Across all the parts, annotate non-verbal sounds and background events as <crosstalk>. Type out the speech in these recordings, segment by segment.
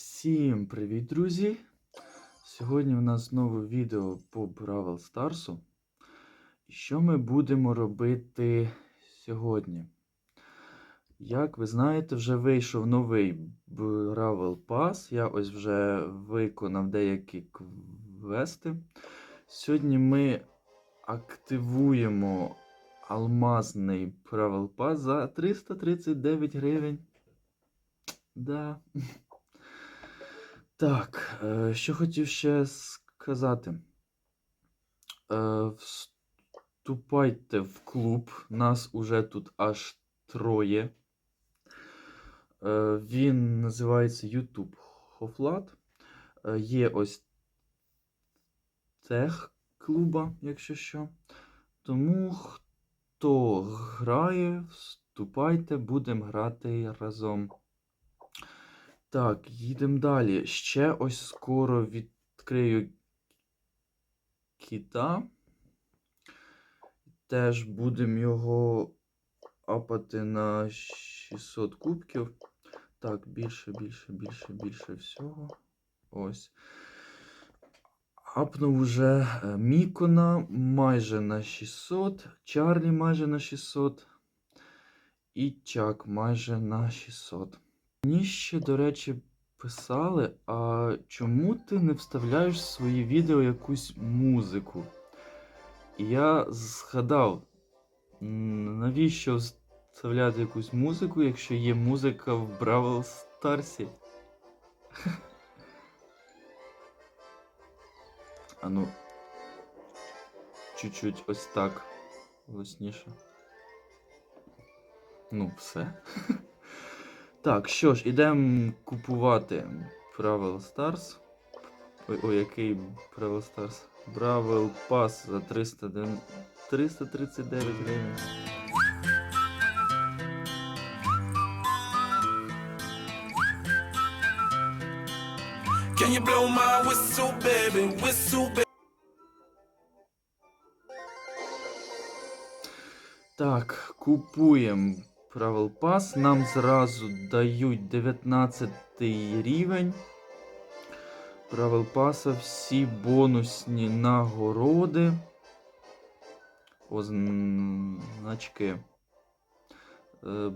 Всім привіт, друзі! Сьогодні у нас знову відео по Бравл Старсу. І що ми будемо робити сьогодні? Як ви знаєте, вже вийшов новий Бравл Пас. Я ось вже виконав деякі квести. Сьогодні ми активуємо алмазний Бравл Пас за 339 гривень. Да. Так, е, що хотів ще сказати. Е, Вступайте в клуб. Нас уже тут аж троє. Е, Він називається YouTube Хофлат. Є ось тех клуба, якщо що. Тому хто грає, вступайте, будемо грати разом. Так, їдемо далі. Ще ось скоро відкрию кіта. Теж будемо його апати на 600 кубків. Так, більше, більше, більше, більше всього. Ось. Апнув уже е, Мікона майже на 600, Чарлі майже на 600 і Чак майже на 600. Мені ще, до речі, писали, а чому ти не вставляєш в свої відео якусь музику? І я згадав, навіщо вставляти якусь музику, якщо є музика в Бравл Старсі? <laughs> А ну, чуть-чуть ось так голосніше. Ну, все. <laughs> Так, що ж, ідемо купувати Бравл Stars. Ой, ой, який Бравл Stars? Бравл Pass за 300, ден- 339 гривень. Can you blow my whistle, baby? Whistle, baby. Так, купуємо Бравл Pass. Нам зразу дають 19 рівень. Бравл Паса всі бонусні нагороди. О, значки. Е,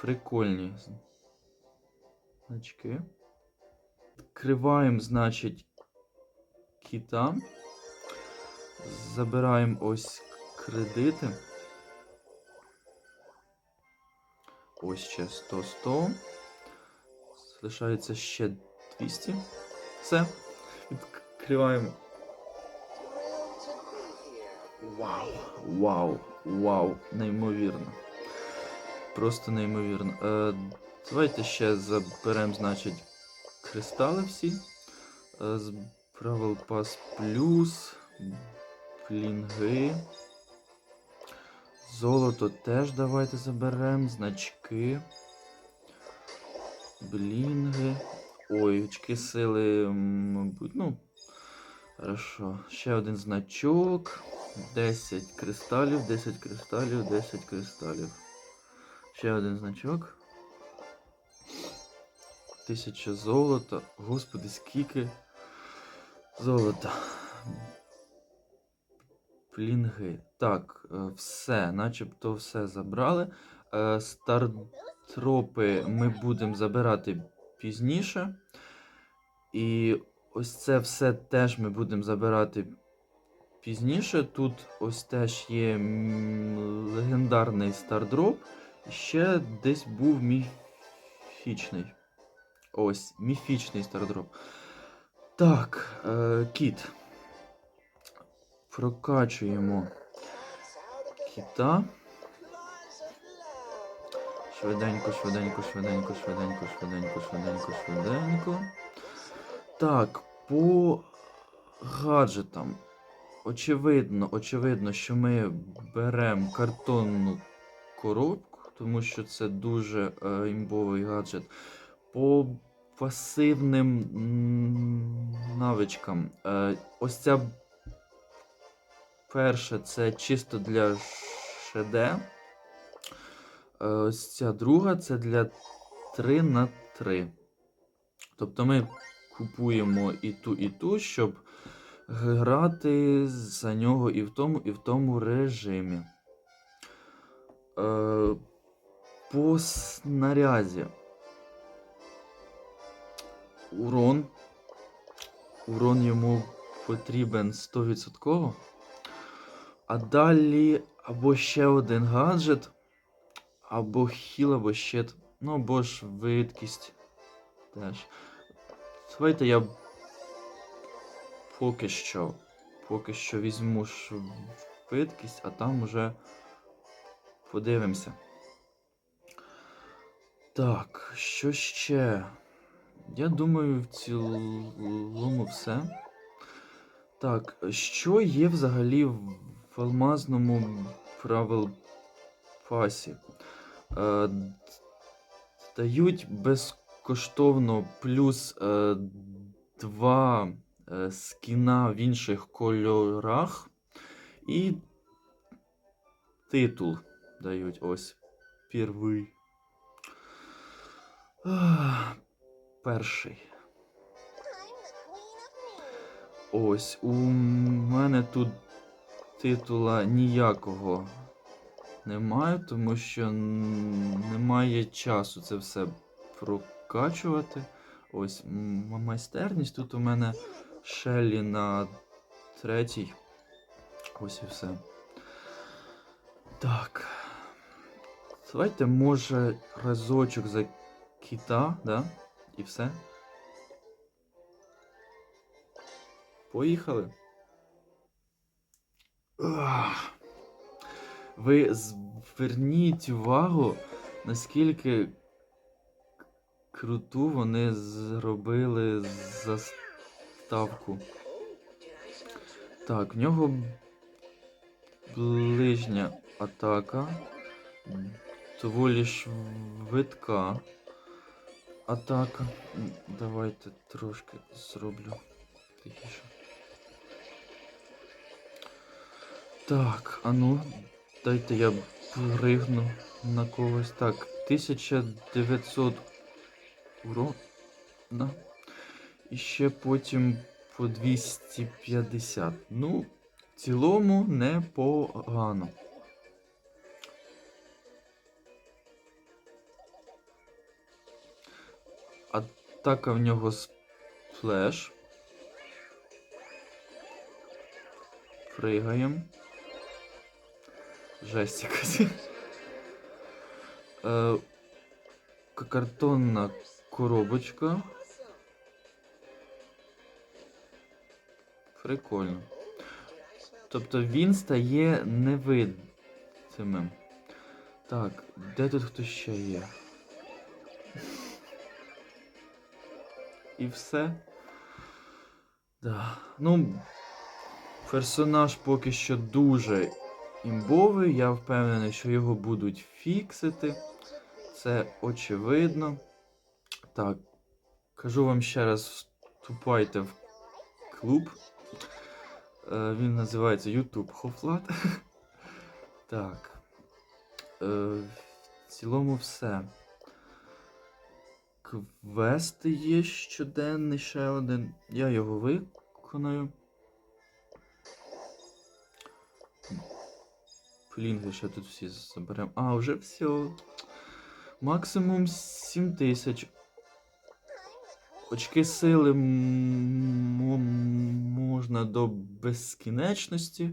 прикольні. Значки. Відкриваємо, значить, кіта. Забираємо ось кредити. Ось ще 100-100. Залишається ще 200. Все. Відкриваємо. Вау! Вау! Вау! Неймовірно. Просто неймовірно. Е, давайте ще заберемо, значить, кристали всі. Е, з Бравл Pass Plus. Плінги. Золото теж давайте заберемо. Значки. Блінги. Ой, очки сили, мабуть, ну. Хорошо. Ще один значок. 10 кристалів, 10 кристалів, 10 кристалів. Ще один значок. 1000 золота. Господи, скільки золота. Плінги. Так, е, все, начебто все забрали. Е, Стартропи ми будемо забирати пізніше. І ось це все теж ми будемо забирати пізніше. Тут ось теж є легендарний стардроп. Ще десь був міфічний. Ось, міфічний стардроп. Так, е, кіт. Прокачуємо кіта. Швиденько, швиденько, швиденько, швиденько, швиденько, швиденько, швиденько. Так, по гаджетам. Очевидно, очевидно, що ми беремо картонну коробку, тому що це дуже е, імбовий гаджет. По пасивним навичкам. Е, ось ця перша це чисто для ШД. Е, Ось ця друга це для 3 на 3. Тобто ми купуємо і ту, і ту, щоб грати за нього і в тому, і в тому режимі. Е, по снарязі. Урон. Урон йому потрібен 100%. А далі або ще один гаджет, або хіл, або щит. Ну, або ж швидкість теж. Давайте я поки що. Поки що візьму швидкість, а там уже подивимося. Так, що ще? Я думаю, в цілому все. Так, що є взагалі в алмазному правил пасі? Е, дають безкоштовно плюс е, два е, скіна в інших кольорах і титул дають ось первий. Перший. Ось у мене тут титула ніякого немає, тому що немає часу це все прокачувати. Ось майстерність. Тут у мене Шеллі на третій. Ось і все. Так. Давайте, може, разочок за кита, да? І все. Поїхали. Ви зверніть увагу, наскільки круту вони зробили заставку. Так, в нього ближня атака. Доволі швидка атака. Давайте трошки зроблю тихіше. Так, а ну, дайте я пригну на когось. Так, 1900 урона. І ще потім по 250. Ну, в цілому непогано. Атака в нього сплеш. Пригаємо. Жесть якась. Е, коробочка. Прикольно. Тобто він стає невидимим. Так, де тут хто ще є? І все. Да. Ну, персонаж поки що дуже імбовий. Я впевнений, що його будуть фіксити. Це очевидно. Так, кажу вам ще раз: вступайте в клуб. Е, він називається YouTube Хофлат. <laughs> Так. Е, в цілому все. Квести є щоденний ще один. Я його виконаю. Плінги ще тут всі заберемо. А, вже все. Максимум 7 тисяч. Очки сили можна до безкінечності.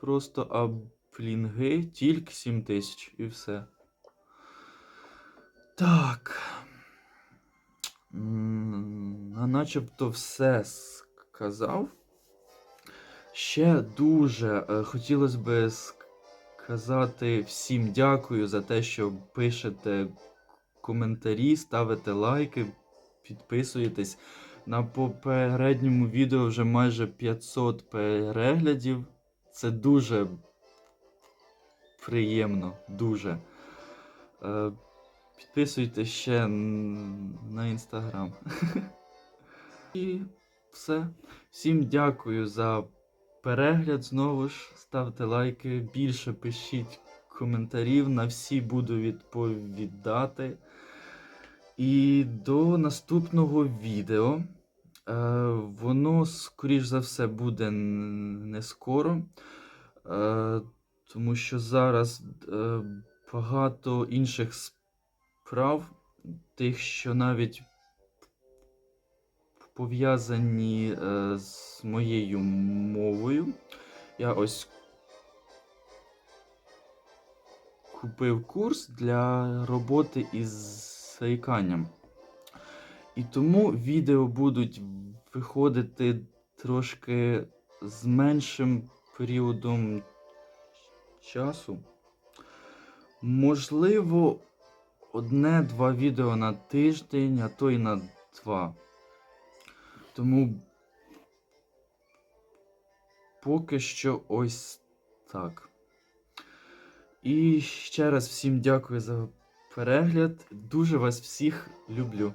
Просто, а плінги тільки 7 тисяч і все. Так. А Начебто все сказав. Ще дуже е, хотілося би сказати всім дякую за те, що пишете коментарі, ставите лайки, підписуєтесь. На попередньому відео вже майже 500 переглядів. Це дуже приємно, дуже. Е, Підписуйте ще на інстаграм. <laughs> І все. Всім дякую за перегляд. Знову ж ставте лайки, більше пишіть коментарів. На всі буду відповідати. І до наступного відео. Е, воно, скоріш за все, буде не скоро. Е, тому що зараз е, багато інших справ, тих, що навіть пов'язані е, з моєю мовою. Я ось купив курс для роботи із заїканням. І тому відео будуть виходити трошки з меншим періодом часу. Можливо, одне-два відео на тиждень, а то й на два. Тому поки що ось так. І ще раз всім дякую за перегляд. Дуже вас всіх люблю.